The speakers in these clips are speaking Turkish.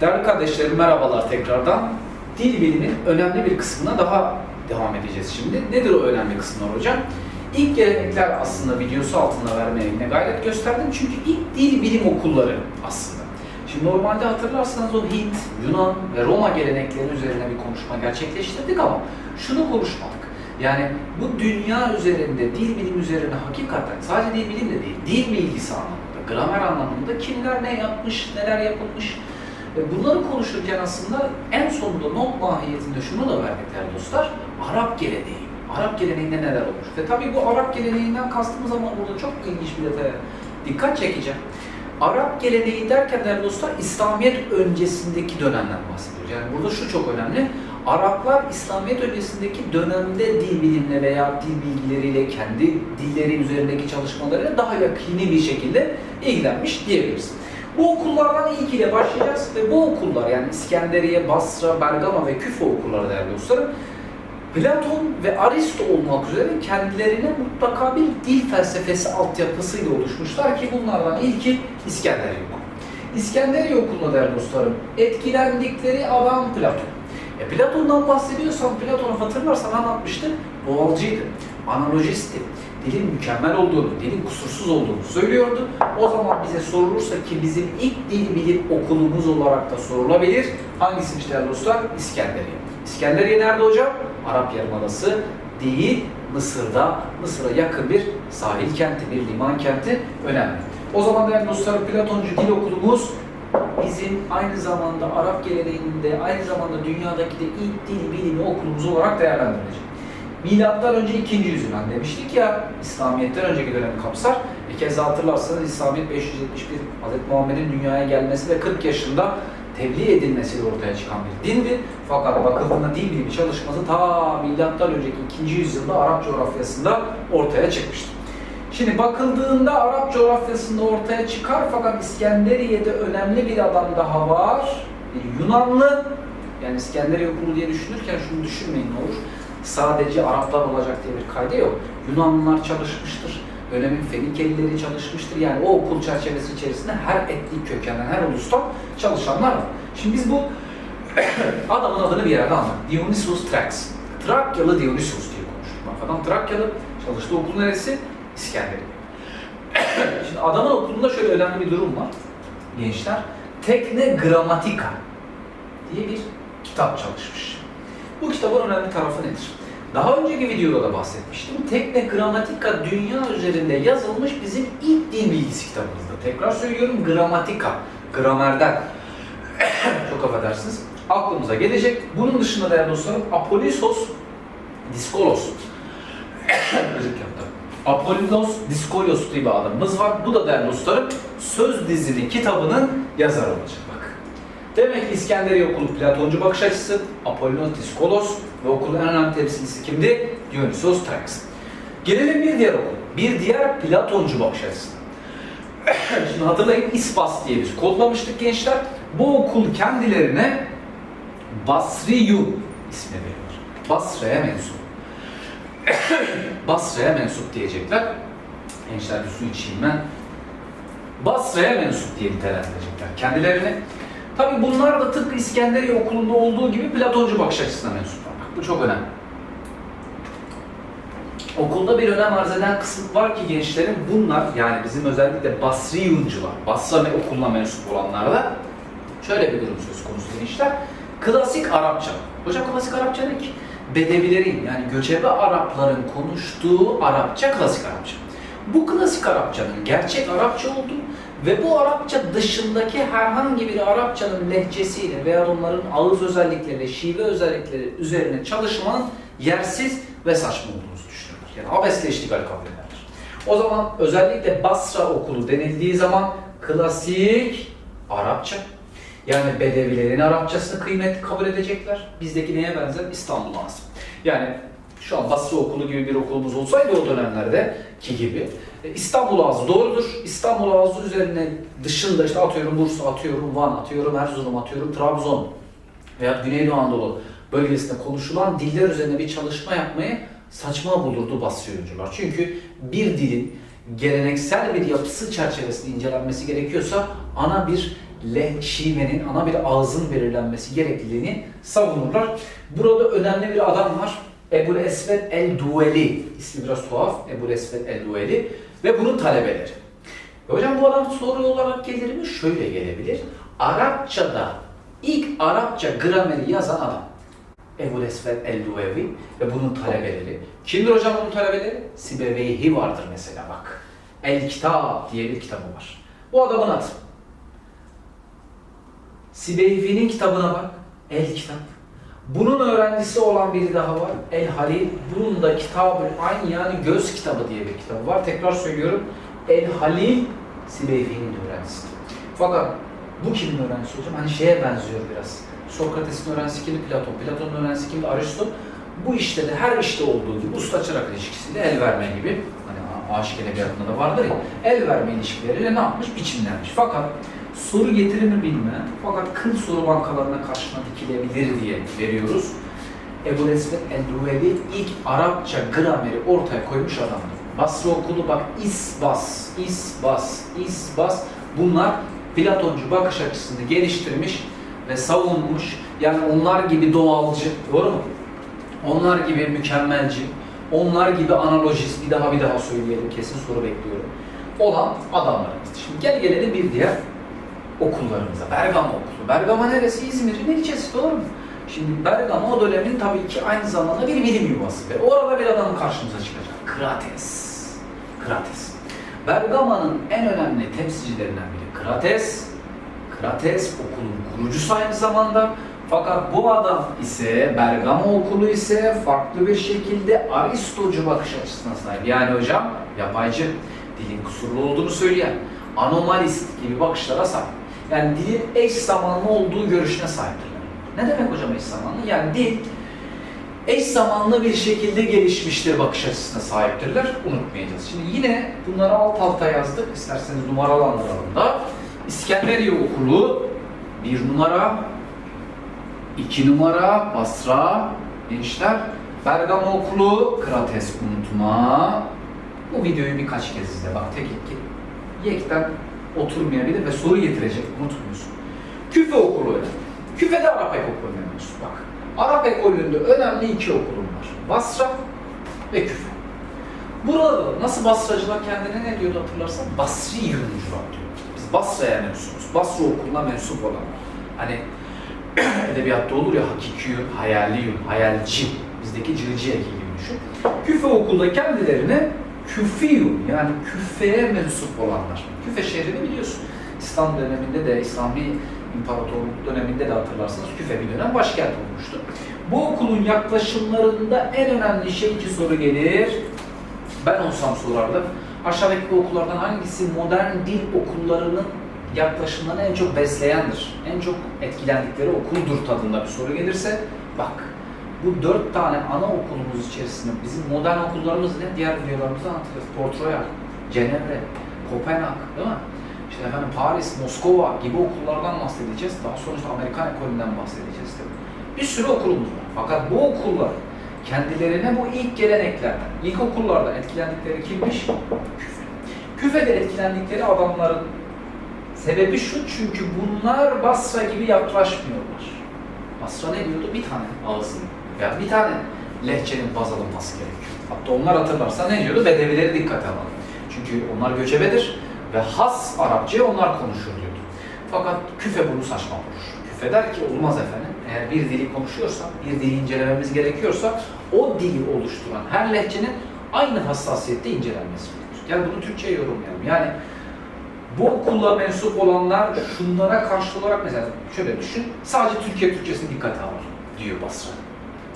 Değerli kardeşlerim merhabalar tekrardan. Dil bilimin önemli bir kısmına daha devam edeceğiz şimdi. Nedir o önemli kısımlar hocam? İlk gelenekler aslında videosu altında vermeye gayret gösterdim. Çünkü ilk dil bilim okulları aslında. Şimdi normalde hatırlarsanız o Hint, Yunan ve Roma gelenekleri üzerine bir konuşma gerçekleştirdik ama şunu konuşmadık. Yani bu dünya üzerinde, dil bilim üzerine hakikaten sadece dil bilim de değil, dil bilgisi anlamında, gramer anlamında kimler ne yapmış, neler yapılmış, Bunları konuşurken aslında en sonunda not mahiyetinde şunu da verdik değerli dostlar. Arap geleneği. Arap geleneğinde neler olmuş? Ve tabii bu Arap geleneğinden kastımız ama burada çok ilginç bir detaya dikkat çekeceğim. Arap geleneği derken değerli dostlar İslamiyet öncesindeki dönemden bahsediyoruz. Yani burada şu çok önemli. Araplar İslamiyet öncesindeki dönemde dil bilimle veya dil bilgileriyle, kendi dilleri üzerindeki çalışmalarıyla daha yakini bir şekilde ilgilenmiş diyebiliriz. Bu okullardan ilkiyle başlayacağız ve bu okullar yani İskenderiye, Basra, Bergama ve Küfe okulları değerli dostlarım Platon ve Aristo olmak üzere kendilerine mutlaka bir dil felsefesi altyapısıyla oluşmuşlar ki bunlardan ilki İskenderiye okulu. İskenderiye okuluna değerli dostlarım etkilendikleri adam Platon. E Platon'dan bahsediyorsam Platon'u hatırlarsan anlatmıştım. Boğalcıydı, analojisti, dilin mükemmel olduğunu, dilin kusursuz olduğunu söylüyordu. O zaman bize sorulursa ki bizim ilk dil bilim okulumuz olarak da sorulabilir. Hangisiymiş değerli dostlar? İskenderiye. İskenderiye nerede hocam? Arap Yarımadası değil, Mısır'da, Mısır'a yakın bir sahil kenti, bir liman kenti önemli. O zaman değerli dostlar Platoncu dil okulumuz bizim aynı zamanda Arap geleneğinde, aynı zamanda dünyadaki de ilk dil bilimi okulumuz olarak değerlendirilecek. Milattan önce 2. yüzyıldan demiştik ya, İslamiyet'ten önceki dönemi kapsar. Bir kez daha hatırlarsanız İslamiyet 571 Hz. Muhammed'in dünyaya gelmesi ve 40 yaşında tebliğ edilmesiyle ortaya çıkan bir dindi. Fakat bakıldığında dil bilimi çalışması ta milattan önceki 2. yüzyılda Arap coğrafyasında ortaya çıkmıştı. Şimdi bakıldığında Arap coğrafyasında ortaya çıkar fakat İskenderiye'de önemli bir adam daha var. Bir Yunanlı. Yani İskenderiye okulu diye düşünürken şunu düşünmeyin ne olur. Sadece Araplar olacak diye bir kaydı yok. Yunanlılar çalışmıştır. Dönemin Fenikelileri çalışmıştır. Yani o okul çerçevesi içerisinde her etnik kökenden, her ulustan çalışanlar var. Şimdi biz bu adamın adını bir yerde anladık. Dionysius Trax. Trakyalı Dionysius diye konuştuk. Bak adam Trakyalı. Çalıştığı okul neresi? İskenderiye. Şimdi adamın okulunda şöyle önemli bir durum var. Gençler. Tekne Gramatika diye bir kitap çalışmış. Bu kitabın önemli tarafı nedir? Daha önceki videoda da bahsetmiştim. Tekne Gramatika dünya üzerinde yazılmış bizim ilk dil bilgisi kitabımızda. Tekrar söylüyorum gramatika, gramerden. Çok affedersiniz. Aklımıza gelecek. Bunun dışında değerli dostlarım Apolissos Diskolos. Dilerim. Apollos Diskolos diye bir adamımız var. Bu da değerli dostlarım Söz dizili kitabının yazarı olacak. Demek ki İskenderiye okulu Platoncu bakış açısı, Apollos Diskolos ve okulun en önemli temsilcisi kimdi? Dionysios Trax. Gelelim bir diğer okul. Bir diğer Platoncu bakış açısı. Şimdi hatırlayın İspas diye biz kodlamıştık gençler. Bu okul kendilerine Basriyun ismi veriyor. Basra'ya mensup. Basra'ya mensup diyecekler. Gençler bir su içeyim ben. Basra'ya mensup diye nitelendirecekler kendilerini. Tabi bunlar da tıpkı İskenderiye okulunda olduğu gibi Platoncu bakış açısına mensuplar. Bak bu çok önemli. Okulda bir önem arz eden kısım var ki gençlerin bunlar yani bizim özellikle Basri Yuncular, Basra ve okuluna mensup olanlarda şöyle bir durum söz konusu gençler. Klasik Arapça. Hocam klasik Arapça ne ki? Bedevilerin yani göçebe Arapların konuştuğu Arapça klasik Arapça. Bu klasik Arapçanın gerçek Arapça olduğu ve bu Arapça dışındaki herhangi bir Arapçanın lehçesiyle veya onların ağız özellikleriyle, şive özellikleri üzerine çalışmanın yersiz ve saçma olduğunu düşünüyorlar. Yani abesle iştigal kabul ederler. O zaman özellikle Basra okulu denildiği zaman klasik Arapça. Yani Bedevilerin Arapçasını kıymet kabul edecekler. Bizdeki neye benzer? İstanbul. Yani şu an Basra okulu gibi bir okulumuz olsaydı o dönemlerde ki gibi İstanbul ağzı doğrudur. İstanbul ağzı üzerine dışında işte atıyorum Bursa atıyorum, Van atıyorum, Erzurum atıyorum, Trabzon veya Güneydoğu Anadolu bölgesinde konuşulan diller üzerine bir çalışma yapmayı saçma bulurdu Basriyoncular. Çünkü bir dilin geleneksel bir yapısı çerçevesinde incelenmesi gerekiyorsa ana bir le şivenin ana bir ağzın belirlenmesi gerekliliğini savunurlar. Burada önemli bir adam var. Ebul Esved el-Dueli. İsmi biraz tuhaf. Ebul Esved el-Dueli. Ve bunun talebeleri. Hocam bu adam soru olarak gelir mi? Şöyle gelebilir. Arapçada ilk Arapça grameri yazan adam. Ebu Esved el-Duevi ve bunun talebeleri. Kimdir hocam bunun talebeleri? Sibeveyhi vardır mesela bak. El Kitab diye bir kitabı var. Bu adamın adı. Sibeyvi'nin kitabına bak. El Kitap. Bunun öğrencisi olan biri daha var. El Halil. Bunun da kitabı aynı yani göz kitabı diye bir kitabı var. Tekrar söylüyorum. El Halil Sibeyvi'nin öğrencisi. Fakat bu kimin öğrencisi hocam? Hani şeye benziyor biraz. Sokrates'in öğrencisi kimdi? Platon. Platon'un öğrencisi kimdi? Aristo. Bu işte de her işte olduğu gibi usta çırak ilişkisiyle el verme gibi hani aşık edebiyatında da vardır ya el verme ilişkileriyle ne yapmış? Biçimlenmiş. Fakat soru getirir mi bilmem. Fakat kıl soru bankalarına karşına dikilebilir diye veriyoruz. Ebu Esved el-Ruveli ilk Arapça grameri ortaya koymuş adamdır. Basra okulu bak isbas, isbas, isbas bunlar Platoncu bakış açısını geliştirmiş ve savunmuş. Yani onlar gibi doğalcı, doğru mu? Onlar gibi mükemmelci, onlar gibi analojist, bir daha bir daha söyleyelim kesin soru bekliyorum. Olan adamlarımızdı. Şimdi gel gelelim bir diğer okullarımıza. Bergama okulu. Bergama neresi? İzmir'in ilçesi doğru mu? Şimdi Bergama o dönemin tabii ki aynı zamanda bir bilim yuvası. Ve orada bir adam karşımıza çıkacak. Krates. Krates. Bergama'nın en önemli temsilcilerinden biri Krates. Krates okulun kurucusu aynı zamanda. Fakat bu adam ise Bergama okulu ise farklı bir şekilde Aristocu bakış açısına sahip. Yani hocam yapaycı, dilin kusurlu olduğunu söyleyen, anomalist gibi bakışlara sahip. Yani dilin eş zamanlı olduğu görüşüne sahiptirler. Ne demek hocam eş zamanlı? Yani dil eş zamanlı bir şekilde gelişmiştir bakış açısına sahiptirler. Unutmayacağız. Şimdi yine bunları alt alta yazdık. İsterseniz numaralandıralım da. İskenderiye okulu bir numara, iki numara Basra gençler. Bergama okulu Krates unutma. Bu videoyu birkaç kez izle bak tek iki. Yekten oturmayabilir ve soru getirecek unutmuyorsun. Küfe okulu öyle. Küfe'de Arap ekolüne mensup bak. Arap ekolünde önemli iki okulum var. Basra ve Küfe. Burada nasıl Basracılar kendine ne diyordu hatırlarsan? Basri yığıncılar diyor. Biz Basra'ya mensubuz. Basra okuluna mensup olan. Hani edebiyatta olur ya hakiki yün, hayali yün, hayalci. Bizdeki cırcı eki gibi düşün. Küfe okulda kendilerine küfiyun yani küfeye mensup olanlar. Küfe şehrini biliyorsun. İslam döneminde de İslami İmparatorluk döneminde de hatırlarsanız Küfe bir dönem başkent olmuştu. Bu okulun yaklaşımlarında en önemli şey iki soru gelir. Ben olsam sorardım. Aşağıdaki okullardan hangisi modern dil okullarının yaklaşımlarını en çok besleyendir? En çok etkilendikleri okuldur tadında bir soru gelirse bak bu dört tane ana okulumuz içerisinde bizim modern okullarımız ne? Diğer videolarımızda anlatırız. Portroya, Cenevre, Kopenhag değil mi? İşte efendim Paris, Moskova gibi okullardan bahsedeceğiz. Daha sonra işte Amerikan ekolünden bahsedeceğiz tabii. Bir sürü okulumuz var. Fakat bu okullar kendilerine bu ilk geleneklerden, ilk okullarda etkilendikleri kimmiş? Küfe. Küfe'de etkilendikleri adamların sebebi şu çünkü bunlar Basra gibi yaklaşmıyorlar. Basra ne diyordu? Bir tane ağzın veya bir tane lehçenin baz alınması gerekiyor. Hatta onlar hatırlarsa ne diyordu? Bedevileri dikkate alalım. Çünkü onlar göçebedir ve has Arapçayı onlar konuşur diyordu. Fakat küfe bunu saçma bulur. Küfe der ki olmaz efendim. Eğer bir dili konuşuyorsak, bir dili incelememiz gerekiyorsa o dili oluşturan her lehçenin aynı hassasiyette incelenmesi gerekiyor. Yani bunu Türkçe'ye yorumlayalım. Yani bu okulla mensup olanlar şunlara karşı olarak mesela şöyle düşün, sadece Türkiye Türkçesini dikkate alır diyor Basra.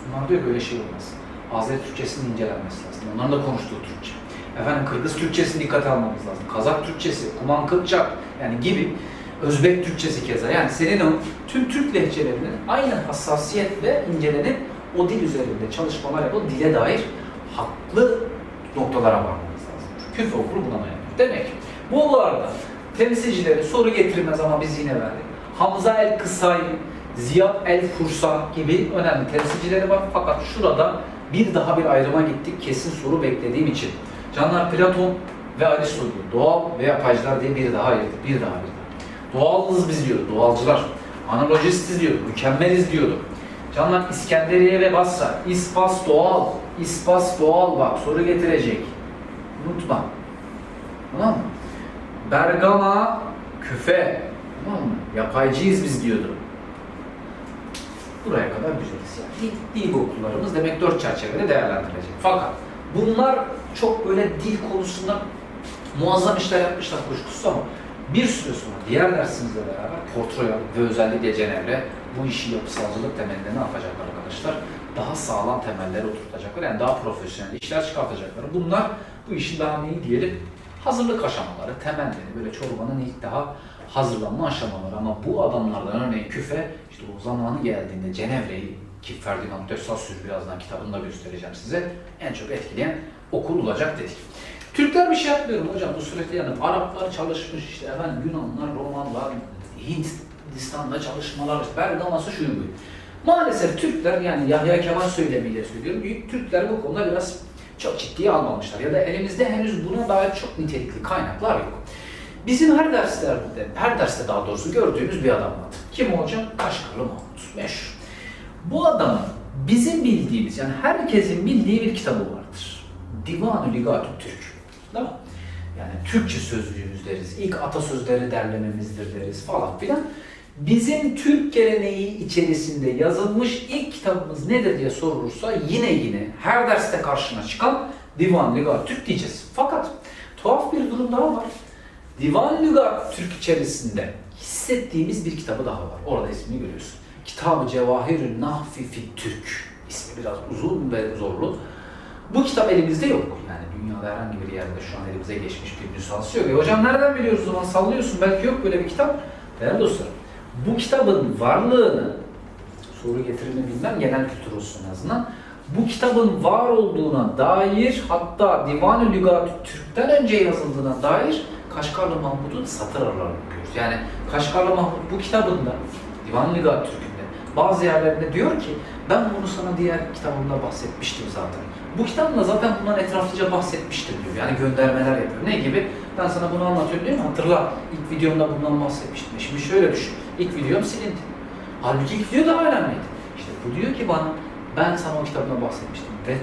Bunlar diyor böyle şey olmaz. Azeri Türkçesinin incelenmesi lazım. Onların da konuştuğu Türkçe. Efendim Kırgız Türkçesini dikkate almamız lazım. Kazak Türkçesi, Kuman Kıpçak yani gibi. Özbek Türkçesi keza. Yani senin o tüm Türk lehçelerinin aynı hassasiyetle incelenip o dil üzerinde çalışmalar yapılıp dile dair haklı noktalara varmamız lazım. Küfe okulu buna dayanıyor. Demek okullarda temsilcileri soru getirmez ama biz yine verdik. Hamza el Kısay, Ziyad el Fursa gibi önemli temsilcileri var. Fakat şurada bir daha bir ayrıma gittik kesin soru beklediğim için. Canlar Platon ve Aristo. Doğal ve yapaycılar diye bir daha ayırdık. Bir daha bir daha. Doğalız biz diyordu, doğalcılar. Analojistiz diyordu, mükemmeliz diyordu. Canlar İskenderiye ve Basra, İspas doğal, İspas doğal bak soru getirecek. Unutma. Tamam mı? Bergama, küfe. Tamam mı? Yapaycıyız biz diyordu. Buraya kadar güzeliz. Yani dil, dil okullarımız demek dört çerçevede değerlendirilecek. Fakat bunlar çok böyle dil konusunda muazzam işler yapmışlar kuşkusuz ama bir süre sonra diğer dersimizle beraber portfolyo ve özellikle Cenevre bu işi yapısalcılık temelinde ne yapacaklar arkadaşlar? Daha sağlam temeller oturtacaklar. Yani daha profesyonel işler çıkartacaklar. Bunlar bu işin daha neyi diyelim? Hazırlık aşamaları, temelleri, böyle çorbanın ilk daha hazırlanma aşamaları. Ama bu adamlardan örneğin küfe, işte o zamanı geldiğinde Cenevre'yi ki Ferdinand de Saussure birazdan kitabında göstereceğim size en çok etkileyen okul olacak dedik. Türkler bir şey yapmıyorum hocam bu süreçte yani Araplar çalışmış işte efendim Yunanlar, Romanlar, Hindistan'da çalışmalar, Bergaması şu bu. Maalesef Türkler yani Yahya Kemal söylemiyle söylüyorum. Türkler bu konuda biraz çok ciddiye almamışlar ya da elimizde henüz buna dair çok nitelikli kaynaklar yok. Bizim her derslerde, her derste daha doğrusu gördüğümüz bir adam vardı. Kim hocam? Kaşgarlı Mahmut. Meşhur. Bu adamın bizim bildiğimiz yani herkesin bildiği bir kitabı vardır. Divan-ı Ligatü Türk. Değil mi? Yani Türkçe sözlüğümüz deriz. İlk atasözleri derlememizdir deriz falan filan. Bizim Türk geleneği içerisinde yazılmış ilk kitabımız nedir diye sorulursa yine yine her derste karşına çıkan Divan Ligat Türk diyeceğiz. Fakat tuhaf bir durum daha var. Divan Ligat Türk içerisinde hissettiğimiz bir kitabı daha var. Orada ismini görüyorsun. Kitab-ı Cevahir-ü Nahfi fi Türk. İsmi biraz uzun ve zorlu. Bu kitap elimizde yok. Yani dünyada herhangi bir yerde şu an elimize geçmiş bir nüshası yok. E hocam nereden biliyoruz zaman sallıyorsun belki yok böyle bir kitap. Değerli dostlarım bu kitabın varlığını soru getirini bilmem genel kültür olsun en azından bu kitabın var olduğuna dair hatta Divan-ı Lügat Türk'ten önce yazıldığına dair Kaşgarlı Mahmud'un satır aralarını okuyoruz. Yani Kaşgarlı Mahmud bu kitabında Divan-ı Lügat Türk'ünde bazı yerlerinde diyor ki ben bunu sana diğer kitabımda bahsetmiştim zaten. Bu kitabımda zaten bundan etraflıca bahsetmiştim diyor. Yani göndermeler yapıyor. Ne gibi? Ben sana bunu anlatıyorum değil mi? Hatırla ilk videomda bundan bahsetmiştim. Şimdi şöyle düşün. İlk videom silindi. Halbuki ilk video daha önemliydi. İşte bu diyor ki bana ben sana o kitabından bahsetmiştim ve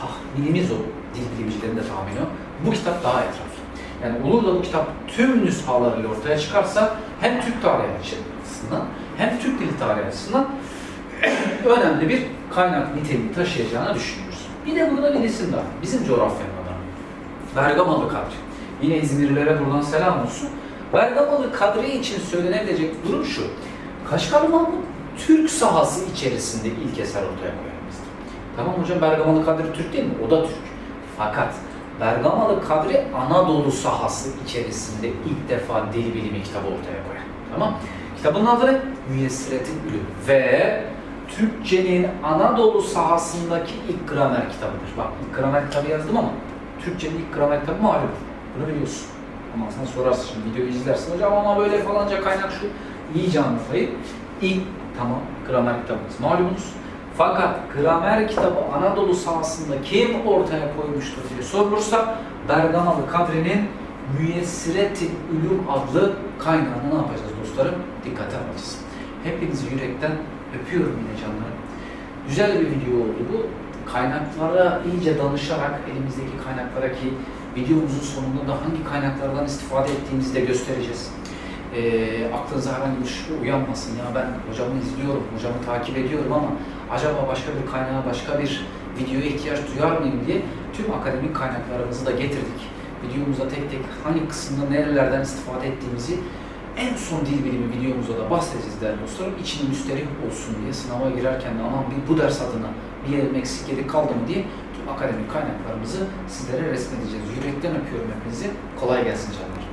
tahminimiz o, dil bilimcilerin de tahmini o. Bu kitap daha etraflı. Yani olur da bu kitap tüm nüshalarıyla ortaya çıkarsa hem Türk tarihi açısından hem Türk dili tarihi açısından önemli bir kaynak niteliği taşıyacağını düşünüyoruz. Bir de burada bir isim daha. Bizim coğrafyanın adamı. Bergamalı Kadri. Yine İzmirlilere buradan selam olsun. Bergamalı Kadri için söylenebilecek durum şu. Kaşgarlı Mahmut Türk sahası içerisinde ilk eser ortaya koyarımızdır. Tamam hocam Bergamalı Kadri Türk değil mi? O da Türk. Fakat Bergamalı Kadri Anadolu sahası içerisinde ilk defa dil bilimi kitabı ortaya koyar. Tamam Kitabın adı? Müyessiretin Ülü. Ve Türkçenin Anadolu sahasındaki ilk gramer kitabıdır. Bak ilk gramer kitabı yazdım ama Türkçenin ilk gramer kitabı malum. Bunu biliyorsun. Ama sen sorarsın şimdi videoyu izlersin. Hocam ama böyle falanca kaynak şu. İyice anlatayım. İlk tamam gramer kitabımız malumunuz. Fakat gramer kitabı Anadolu sahasında kim ortaya koymuştur diye sorulursa Bergamalı Kadri'nin Müyessiret-i Ülüm adlı kaynağını ne yapacağız dostlarım? Dikkate alacağız. Hepinizi yürekten öpüyorum yine canlarım. Güzel bir video oldu bu. Kaynaklara iyice danışarak elimizdeki kaynaklara ki videomuzun sonunda da hangi kaynaklardan istifade ettiğimizi de göstereceğiz. E, aklınıza herhangi bir şüphe uyanmasın. Ya ben hocamı izliyorum, hocamı takip ediyorum ama acaba başka bir kaynağa, başka bir videoya ihtiyaç duyar mıyım diye tüm akademik kaynaklarımızı da getirdik. Videomuzda tek tek hangi kısımda nerelerden istifade ettiğimizi en son dil bilimi videomuzda da bahsedeceğiz değerli dostlarım. İçini müsterih olsun diye sınava girerken de aman bir bu ders adına bir yerim eksik yeri kaldı mı diye tüm akademik kaynaklarımızı sizlere resmedeceğiz. Yürekten öpüyorum hepinizi. Kolay gelsin canlar.